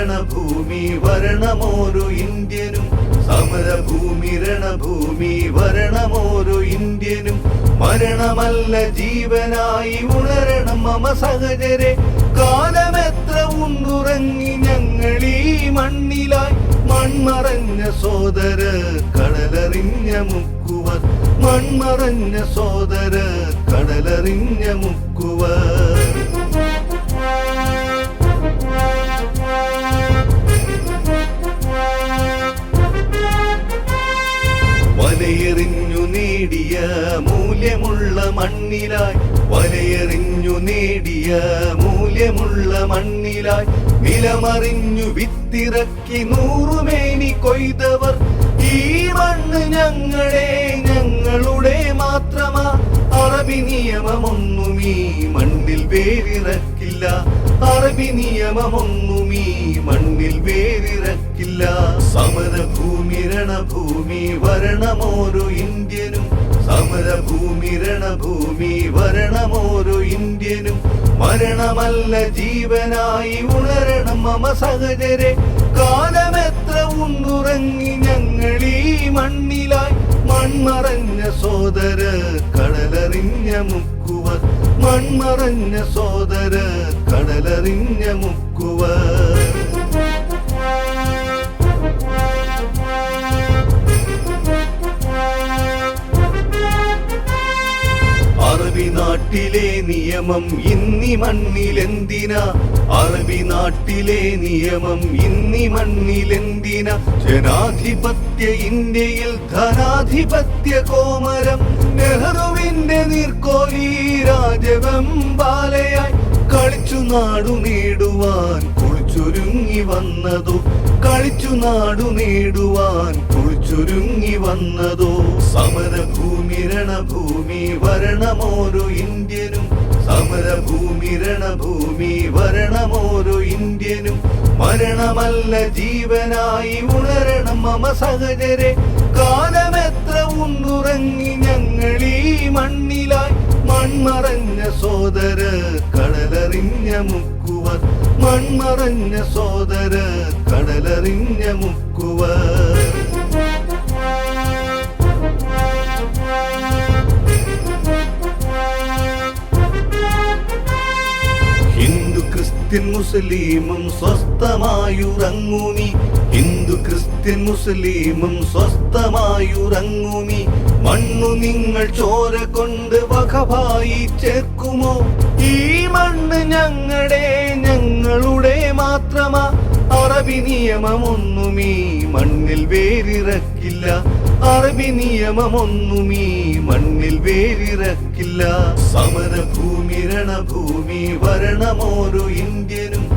രണഭൂമി വരണമോരു ഇന്ത്യനും. സമരഭൂമി രണഭൂമി വരണമോരു ഇന്ത്യനും. മരണമല്ല ജീവനായി ഉണരണം മമ സഹജരെ കാലമെത്ര ഉണ്ടുറങ്ങി ഞങ്ങളീ മണ്ണിലായി. മൺമറഞ്ഞ സോദര കടലറിഞ്ഞ മുക്കുവർ. മൺമറഞ്ഞ സോദര കടലറിഞ്ഞ മുക്കുവർ. നേടിയ മൂല്യമുള്ള മണ്ണിലായി വലയെറിഞ്ഞു നേടിയ മൂല്യമുള്ള മണ്ണിലായി. വിലമറിഞ്ഞു വിത്തിറക്കി നൂറുമേനി കൊയ്തവർ ഈ മണ്ണ് ഞങ്ങളെ ഞങ്ങളുടെ മാത്രമാ. അറബി നിയമമൊന്നും ഈ മണ്ണിൽ വേരിറക്കില്ല. അറബി നിയമമൊന്നും ഈ മണ്ണിൽ വേരിറക്കില്ല. സമരഭൂമി രണഭൂമി വരണമോരോ ഇന്ത്യനും സമരഭൂമി രണഭൂമി വരണമോരോ ഇന്ത്യനും മരണമല്ല ജീവനായി ഉണരണം മമ സഹജരെ കാലമെത്ര ഉണ്ടുറങ്ങി ഞങ്ങളീ മണ്ണിലായി മൺമറഞ്ഞ സോദര കടലറിഞ്ഞ മുക്കുവർ. മൺമറഞ്ഞ സോദര കടലറിഞ്ഞ മുക്കുവർ. നാട്ടിലെ നിയമം ഇന്നി മണ്ണിലെന്തിനാ? അറബി നാട്ടിലെ നിയമം ഇന്നി മണ്ണിലെന്തിനാ? ജനാധിപത്യ ഇന്ത്യയിൽ ധനാധിപത്യ കോമരം. നെഹ്റുവിന്റെ നീർക്കോലി രാജവെമ്പാലയായി കളിച്ചു നാടു നേടുവാൻ കുളിച്ചൊരുങ്ങി വന്നതോ? കളിച്ചു നാടു നേടുവാൻ കുളിച്ചൊരുങ്ങി വന്നതോ? സമരഭൂമി രണഭൂമി വരണമോരു ഇന്ത്യനും. സമരഭൂമി രണഭൂമി വരണമോരു ഇന്ത്യനും. മരണമല്ല ജീവനായി ഉണരണം മമ സഹജരെ കാലമെത്ര ഉണ്ടുറങ്ങി ഞങ്ങളീ മണ്ണിലായി. മൺമറഞ്ഞ സോദര കടലറിഞ്ഞ മുക്കുവർ മൺമറഞ്ഞ സോദര കടലറിഞ്ഞ മുക്കുവർ. ഹിന്ദു ക്രിസ്ത്യൻ മുസ്ലിമും സ്വസ്ഥമായുറങ്ങുമി ക്രിസ്ത്യൻ മുസ്ലിമും സ്വസ്ഥമായുറങ്ങുമി. മണ്ണു നിങ്ങൾ ചോര കൊണ്ട് വകഭായി ചേർക്കുമോ? ഈ മണ്ണ് ഞങ്ങളുടെ ഞങ്ങളുടെ മാത്രമാ. അറബി നിയമമൊന്നുമീ മണ്ണിൽ വേരിറക്കില്ല. അറബി നിയമമൊന്നുമീ മണ്ണിൽ വേരിറക്കില്ല. സമരഭൂമി രണഭൂമി വരണമോരു ഇന്ത്യനും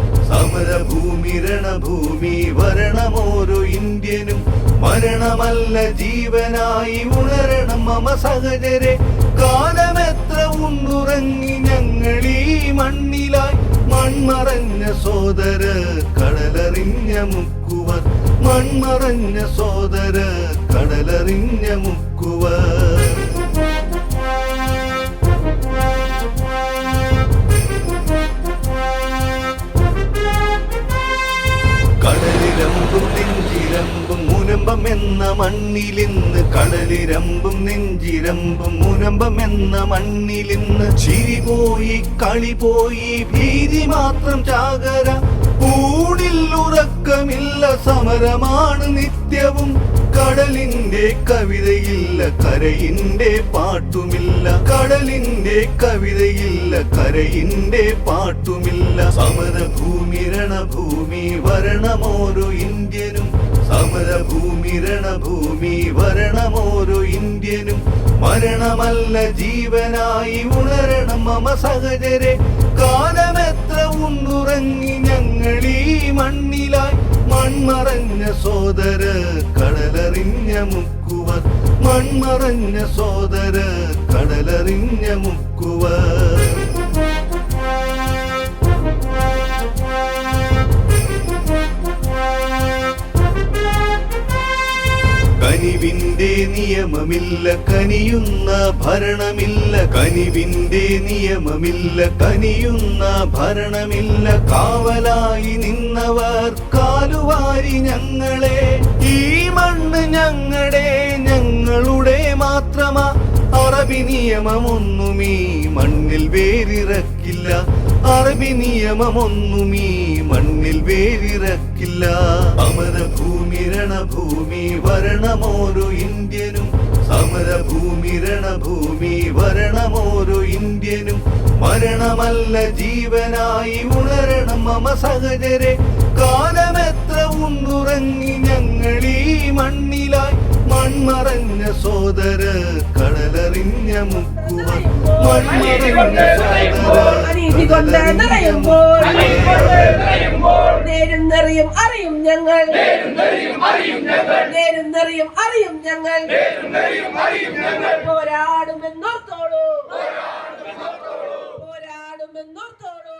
സമരഭൂമി രണഭൂമി വരണമോരോ ഇന്ത്യനും. മരണമല്ല ജീവനായി ഉണരണം മമ സഹജരെ കാലമെത്ര ഉണ്ടുറങ്ങി ഞങ്ങളീ മണ്ണിലായി. മൺമറഞ്ഞ സോദര കടലറിഞ്ഞ മുക്കുവർ. മൺമറഞ്ഞ സോദര കടലറിഞ്ഞ മുക്കുവർ. മണ്ണിലിന്ന് കടലിരമ്പും നെഞ്ചിരമ്പും മുനമ്പം എന്ന മണ്ണിലിന്ന് ചിരി പോയി കളി പോയി ഭീതി മാത്രം ചാകര. ഊണിൽ ഉറക്കമില്ല സമരമാണ് നിത്യവും. കടലിന്റെ കവിതയില്ല കരയിന്റെ പാട്ടുമില്ല. കടലിന്റെ കവിതയില്ല കരയിന്റെ പാട്ടുമില്ല. സമരഭൂമി രണഭൂമി വരണമോരോ ഇന്ത്യനും. സമരഭൂമി രണഭൂമി വരണമോരോ ഇന്ത്യനും മരണമല്ല ജീവനായി ഉണരണം മമ സഹജരെ കാലമെത്ര ഉണ്ടുറങ്ങി ഞങ്ങളീ മണ്ണിലായി മൺമറഞ്ഞ സോദര കടലറിഞ്ഞ മുക്കുവർ. മൺമറഞ്ഞ സോദര കടലറിഞ്ഞ മുക്കുവർ. കനിവിന്റെ നിയമമില്ല കനിയുന്ന ഭരണമില്ല കനിവിന്റെ നിയമമില്ല കനിയുന്ന ഭരണമില്ല. കാവലായി നിന്നവർ കാലുവാരി ഞങ്ങളെ ഈ മണ്ണ് ഞങ്ങളുടെ ഞങ്ങളുടെ മാത്രമാ. അറബി നിയമമൊന്നും ഈ മണ്ണിൽ വേരിറക്കില്ല അറബി നിയമമൊന്നും ഈ മണ്ണിൽ വേരിറക്കില്ല. അമരഭൂമി രണഭൂമി വരണമോരു ഇന്ത്യനും. സമരഭൂമി രണഭൂമി വരണമോരു ഇന്ത്യനും. മരണമല്ല ജീവനായി ഉണരണം മമ സഹജരെ കാലമെത്ര ഉണ്ടുറങ്ങി ഞങ്ങൾ ഈ മണ്ണിലായി മൺമറഞ്ഞ സോദര കടലറിഞ്ഞ മുക്കുവ നേരും നിറയും അറിയും ഞങ്ങൾ നേരും അറിയും ഞങ്ങൾ പോരാടുമെന്നോർത്തോളൂ. പോരാടുമെന്നോർത്തോളൂ.